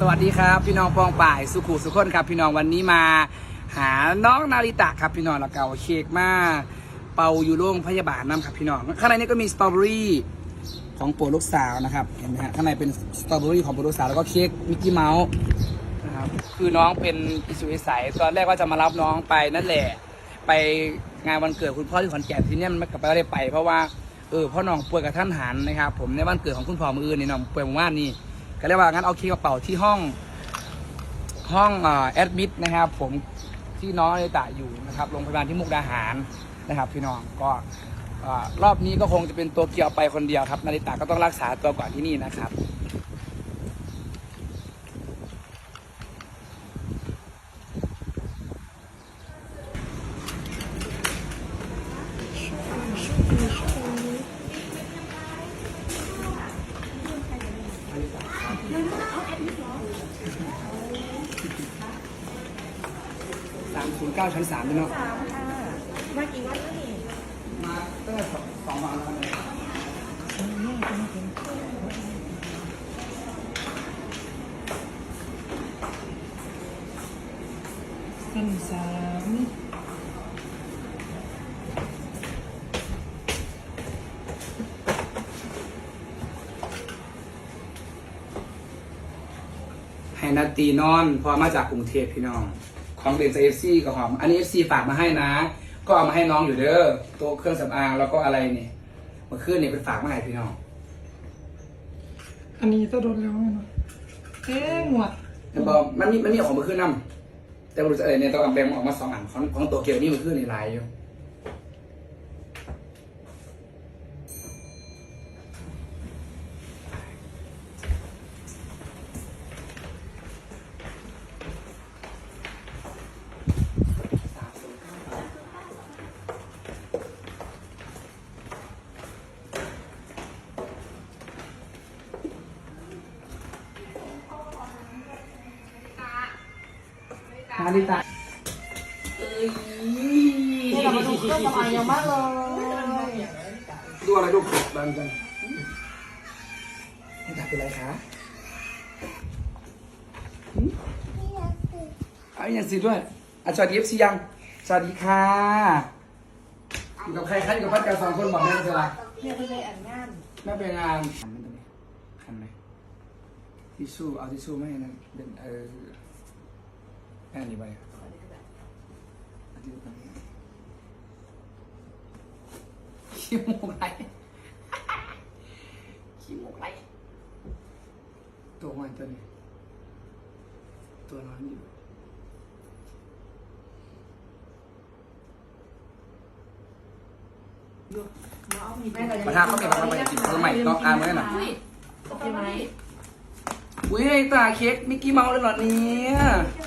สวัสดีครับ พี่น้องปองป่ายสุขุสุขคนครับ พี่น้องวันนี้มา หาน้องนาริตะครับพี่น้องแล้วก็เอาเค้กมาเป่าอยู่โรงพยาบาลน้ำครับพี่น้องข้างในนี้ก็มีสตรอเบอรี่ของโปรดลูกสาวนะครับเห็นไหมฮะข้างในเป็นสตรอเบอรี่ของโปรดลูกสาวแล้วก็เค้กมิกกี้เมาส์นะครับคือน้องเป็นอิสุอิสัยตอนแรกว่าจะมารับน้องไปนั่นแหละ ไปงานวันเกิดคุณพ่อที่ขอนแก่นที่เนี่ยมันไม่กลับไปไม่ได้ไป เพราะว่าเออพ่อน้องป่วยกับท่านหันนะครับ ผมในวันเกิดของคุณพ่อมืออื่นนี่น้องป่วยเมื่อวานนี้ ก็เรียกว่างั้นเอาเค้กระเป๋าที่ห้องห้องแอดมิดนะครับผมที่น้องเนตะอยู่นะครับโรงพยาบาลที่มุกดาหารนะครับพี่น้องก็รอบนี้ก็คงจะเป็นตัวเกียวไปคนเดียวครับนาริตาก็ต้องรักษาตัวก่อนที่นี่นะครับามศูนย์เก้าชั้นสามพี่น้องสามค่ะมากี่วันแล้วนี่มาตั้งแต่สองวันแล้วเนี่ยเป็นสามให้นาตีนอนเพอมาจากกรุงเทพพี่น้อง ของเด่นเอฟซีกับหอม อันนี้เอฟซีฝากมาให้นะ ก็เอามาให้น้องอยู่เด้อโต๊ะเครื่องสำอางแล้วก็อะไรเนี่ยเมื่อคืนเนี่ยเป็นฝากมาให้พี่น้อง อันนี้จะโดนแล้วไหมเนาะเอ๊ะหมวดแต่บอกมันมีมันมีของเมื่อคืนนํแต่ไม่รู้จะอะไรเนี่ยต้องเอาแบ่งออกมาสองอันของของตัวเกียวนี่เมื่อคืนในลายอยู่ นาริตะเอ้ยนี่เรามาดูเครื่องสำอางยังมากเลยดูอะไรดูบันกันนาริตะเป็นไรคะหืมเอาอย่างสิด้วยอะสวัสดีเอฟซียัง สวัสดีค่ะอยู่กับใครคะอยู่กับพัดกันสองคนบอกแม่เป็นไรเนี่ยไปเลยอ่านงานแม่ไปงานขันมันไหมทิชชู่เอาทิชชู่ไม่ให้นั่นเดินเออ แม่นี่ไปเอาทิชชู่ตรงนี้ขี้มูกไหลขี้มูกไหลตัวมันตัวนี้ตัวนอนอยู่มาทาเขาเก็บมาใหม่จิบเขาใหม่ต้องอ่านไว้หน่อยโอเคไหมอุ้ยไอ้ตาเค้กมิกกี้เมาส์เลยเหรอเนี่ยไป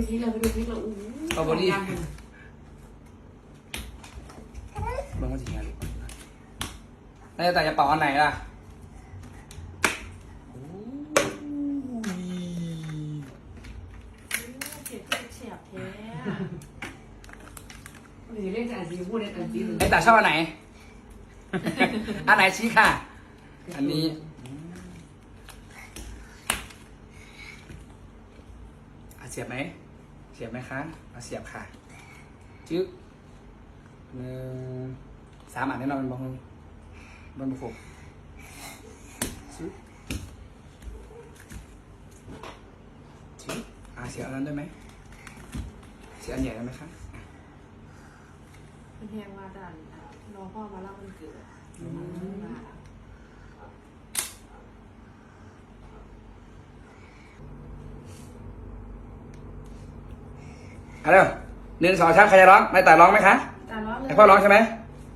ดูคลิปนี้เลยไปดูคลิปเลยอู้สตรอเบอรี่เบิ่งว่าจริงไงแล้วแต่จะเป่าอันไหนล่ะเสียบเสียบแท้เล่นอันซีพูดเล่นอันซีไอ้ตาชอบอันไหน อันไหนชี้ค่ะ อันนี้ อะเสียบไหมเสียบไหมคะเอาเสียบค่ะจึ๊กหนึ่งสามอันแน่นอนเป็นบางบนบุกจึ๊กจึ๊กอะเสียบอันนั้นได้ไหมเสียบอันใหญ่ได้ไหมคะเป็นแพงว่าดันน้องพ่อมาเล่ามันเกิด เอาเร็วหนึ่งสองสามใครจะร้องนายตาร้องไหมคะแต่ร้อนเลยให้พ่อร้องใช่ไหม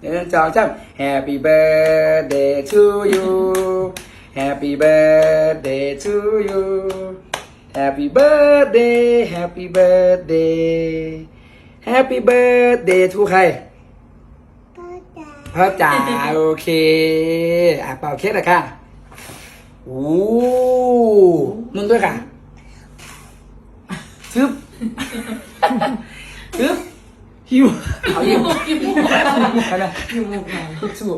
หนึ่งสองสาม Happy birthday to you Happy birthday to you Happy birthday Happy birthday Happy birthday to ใครพ่อจ๋าโอเคอะเป่าเค้กเลยค่ะโอ้นุ่นด้วยค่ะชึบ ชึบหิวเอาหิวไปเลยอยู่มุกไหนทิชชู่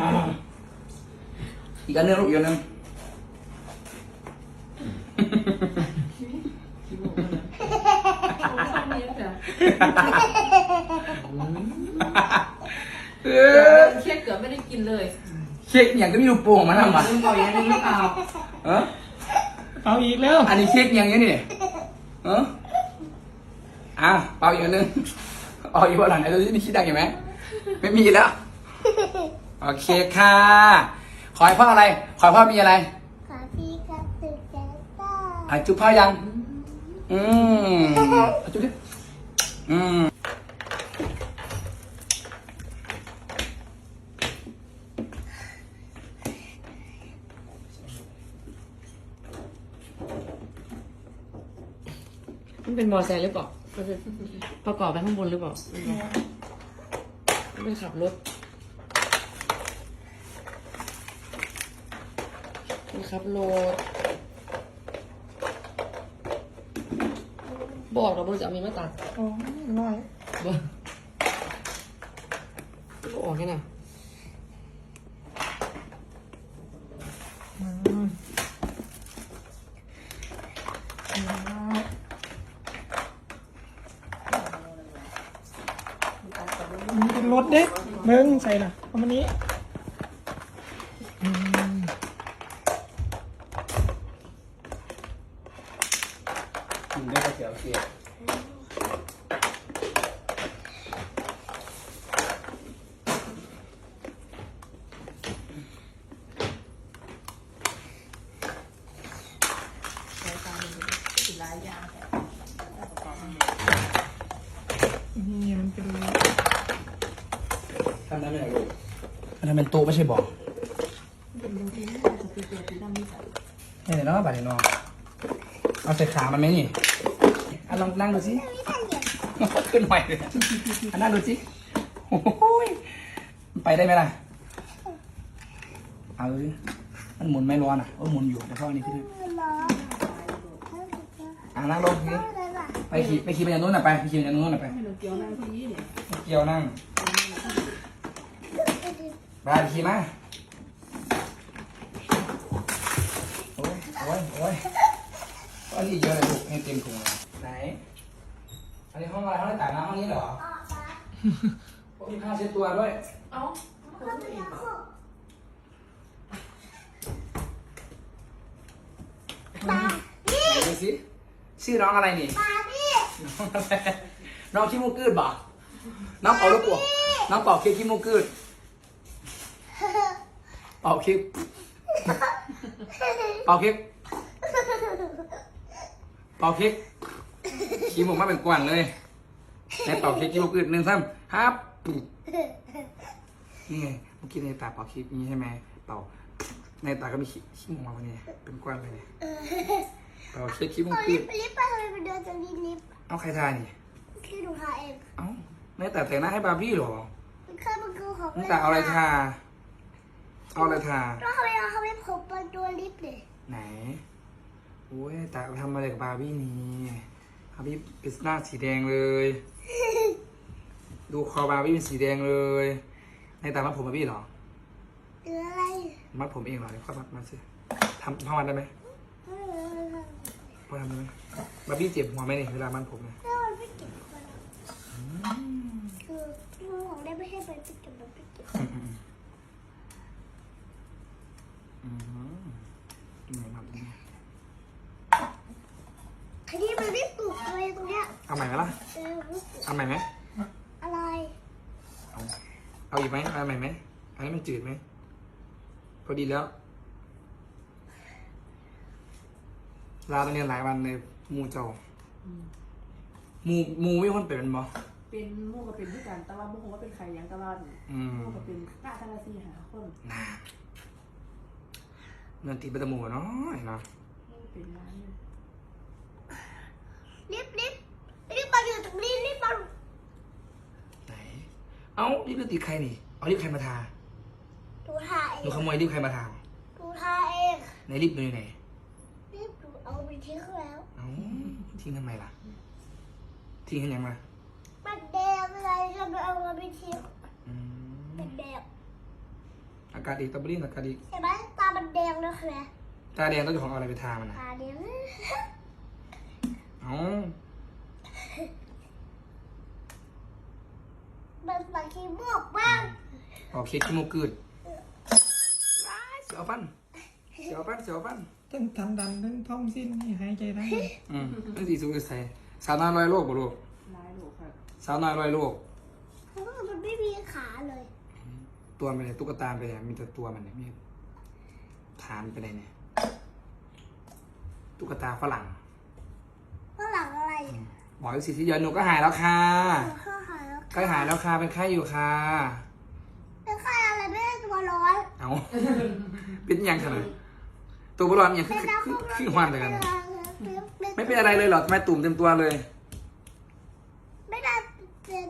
อ่าอีกอันหนึงลูกอีกอันหนึงขี้มูกมันนะโอ้ยคนนี้จ้ะเอเอออเกือบไม่ได้กินเลยเค้กอย่างก็มีลูกโป่งมาทำอะลืมเป่าอย่างนี้หรือเปล่าเออเอาอีกแล้ว อันนี้เค้กอย่างเงี้ยนี่เออ อะเป่าอีกอันหนึงเอ๋ออีกวันหลังไอ้ตัวที่นี่คิดดังอยู่ไหมไม่มีแล้ว โอเคค่ะ ขอให้พ่ออะไร ขอให้พ่อมีอะไร ขอพี่กับตุ๊กตาอะจุ๊บพ่อยัง อืมอะจุ๊บดิอืมมันเป็นมอเตอร์ไซค์หรือเปล่า ประกอบไปข้างบนหรือเปล่ามันเป็นขับรถมันขับรถบอกเราบริจะเอามีมาตัดอ๋อน้อยบอกออกแค่ไหนมันเป็นรถ เพิ่งใส่ล่ะประมานี้ อืมได้ก๋วยเตี๋ยวเสีย นี่มันเป็นรถ ทำได้ไหมล่ะลูก มันเป็นโต๊ะไม่ใช่บอกเป็นดูที่นี่จะเป็นตัวที่ดนี่ใส่นี่เน้อนเอาใส่ขามันไหมนี่อะลองนั่งดูสิขึ้นใหม่เลยอะนั่งดูสิโอ้ยไปได้ไหมล่ะ เอาดูสิมันหมุนไม่ร้อนอะเออหมุนอยู่แต่พ่ออันนี้ขึ้นอะนั่งลงสิไปขี่ไปขี่ไปอย่างนู้นน่ะไปไปขี่ไปอย่างนู้นน่ะไปเราเกี่ยวนั่ง ที่นี่เนี่ยเกี่ยวนั่งไปขี่มาโอ้ยโอ้ยโอ้ยอันนี้เยอะเลยลูกให้เต็มถุงเลยไหน อันนี้ห้องอะไรห้องแต่งน้ำห้องนี้เหรอโอ้ยมีผ้าเช็ดตัวด้วย เอ้าบาพี่ไหนดูสิชื่อน้องอะไรนี่ บาพี่น้องอะไรน้องขี้มูกกืดบ่น้องเป่าลูกปัวน้องเป่าเค้กขี้มูกกืด เป่าเค้กเป่าเค้กเป่าเค้กขี้มูกมาเป็นกวนเลยในเป่าเค้กขี้มูกกืดหนึ่งซ้ำฮับนี่ไงเมื่อกี้ในตาเป่าเค้กนี้ใช่ไหมเป่าในตาก็มีขี้ขี้มูกมาวันนี้เป็นกวนเลยเนี่ยเป่าเค้กขี้มูกเอากืลิดปลิปไปเลยไปเดินจากลิปลิปเอาใครทายนี่คือหนูทาเองเอ้าในแต่แต่งหน้าให้บาร์บี้เหรอมันเคยมันคือของตั้งแต่เอาอะไรทา เอาอะไรทา แล้วทำไมเราทำไมผมเป็นตัวลิปเนี่ยไหนโอ้ยแต่เอาทำอะไรกับบาร์บี้นี่บาร์บี้เป็นหน้าสีแดงเลย ดูคอบาร์บี้เป็นสีแดงเลย ในตามัดผมบาร์บี้เหรอหรืออะไรมัดผมเองเหรอเดี๋ยวค่อยมัดมาสิทำพ่อมัดได้ไหมเออพ่อทำได้ไหมบาร์บี้เจ็บหัวไหมนี่เวลามัดผมเนี่ยแล้วมันไม่เก็บมันคือมือของได้ไม่ให้ไปเก็บมันไปเก็บ อืมอืมอืมอืม เหมือนมัดนี่อันนี้มันไม่ปลุกเลยตรงเนี้ยเอาใหม่ไหมล่ะ เออไม่ปลุกเอาใหม่ไหมอะไรเอาเอาอีกไหมเอาใหม่ไหมอันนี้มันจืดไหม พอดีแล้ว ลาตอนเรียนหลายวันเลยหมูเจ้าหมูหมูไม่คนเป็นเป็นบ่ เป็นหมู่กับเป็นที่กันแต่ว่าโมโหว่าเป็นใครยังตลอดเนี่ยอืม หมู่กับเป็นหน้าทาราซีหาคนน่า เงินตีไปแตะหมูเนาะเนาะเป็นร้านเนี่ยลิปลิปลิปมาอยู่ตรงนี้ลิปมาไหน เอ้ารีบตีใครนี่ เอารีบใครมาทาดูทาเอหนูขโมยรีบใครมาทาดูทาเองในรีบดูอยู่ไหนลิปดูเอาไปทิ้งแล้วเอ้าทิ้งทำไมล่ะ ทิ้งให้ยังมามันแดงอะไรทำไมเอาไปทิ้งเป็นแดงอากาศดีตะบรีนอากาศดีเห็นไหม มันแดงนะคืออะไรอตาแดงต้องอยู่ของเอาอะไรไปทามันนะตาเดียวเอ้ามันปากขี้มูกบ้างออกเค้กขี้มูกกืดเสียวปั้นเสียวปั้นเสียวปั้นทั้งทำดันทั้งท้องสิ้นนี่หายใจได้อืมนั่นสีสูงจะใส่สาวน้อยร้อยโลกบ่ลูกร้ายหลูกค่ะสาวน้อยร้อยโลกเพราะว่ามันไม่มีขาเลย ตัวมันเนี่ยตุ๊กตาไปไหนมีแต่ตัวมันเนี่ยมี ฐานไปไหนเนี่ยตุ๊กตาฝรั่งฝรั่งอะไรบอกอีกสิที่เดียวหนูก็หายแล้วค่ะข้าหายแล้วใกล้หายแล้วค่ะเป็นไข้อยู่ค่ะ เป็นใครอะไรไม่ได้ตัวร้อนเอาเป็นยังขนาดตัวบอลอนยังขึ้เป็นนน้ำขึ้นข้างขึ้นหวานเลยกันไม่ไม่เป็นอะไรเลยเหรอทำไมตุ่มเต็มตัวเลย ไม่ได้เป็น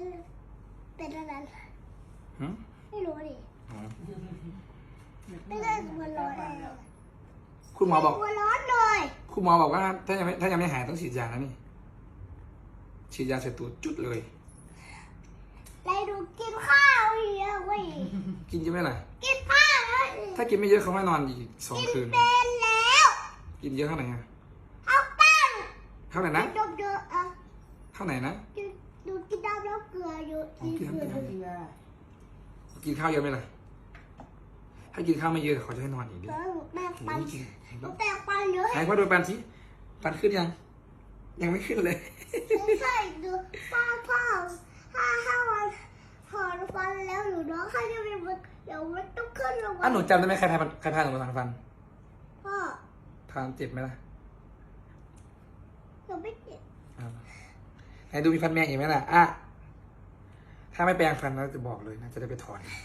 เป็นอะไรหึไม่รู้ดิอ๋อ ไม่ได้ตัวร้อนเลยคุณหมอบอกตัวร้อนเลยคุณหมอบอกว่าถ้ายังไม่ถ้ายังไม่หายต้องฉีดยานะนี่ ฉีดยาเสร็จตัวจุดเลยไรดูกินข้าวเยอะเว้ยกินเยอะไหมล่ะ กินข้าวเลยถ้ากินไม่เยอะเขาไม่นอนอีกสองกินคืน เป็นแล้วกินเยอะเท่าไหร่ฮะเอาตั้งเท่าไหร่นะกินเยอะๆอะเท่าไหร่นะกินดูกินน้ำแล้วเกลือเยอะอ๋อกินน้ำเกลือเกลือกินข้าวเยอะไหมล่ะ ถ้ากินข้าวไม่เยอะเขาจะให้นอนอีกดิแล้วแม่โอ้ปันยกินหนูแปลงปันเยอะไหนพ่อดูปันสิปันขึ้นยัง ยังไม่ขึ้นเลยไม่ใช่ดูพ่อพ่อถ้าถ้าวันถอนฟันแล้วหนูน้องใครจะมีมันเดี๋ยวมันต้องขึ้นลงมาอะหนูจำได้ไหมใครพาใครพาหนูมาทางฟันพ่อทานเจ็บไหมล่ะหนูไม่เจ็บอ่าไหนดูมีฟันแมงอีกไหมล่ะอะถ้าไม่แปรงฟันเราจะบอกเลยนะจะได้ไปถอนค่ะ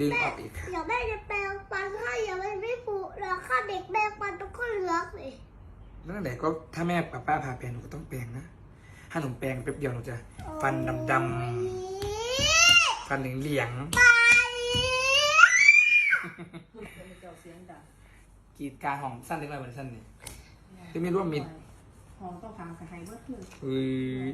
ดึงออกอีกค่ะเดี๋ยวแม่จะแปลงฟันให้เดี๋ยวมันไม่ฟูแล้วข้าเด็กแปลงฟันต้องขึ้นเหลือกเลยนั่นแหละก็ถ้าแม่ป้าป้าพาแปรงหนูก็ต้องแปรงนะ ถ้าหนูแปรงแป๊บเดียวหนูจะ ฟันดำๆฟันเหลียงไปเจ้าเสียงดังๆกรีดกรารของสั้นเล็กน้อยเหมือนสั้นนี่คือไม่ร่วมมิตรห้องต้องทำกับไฮเบิร์ดขึ้นเอ้ย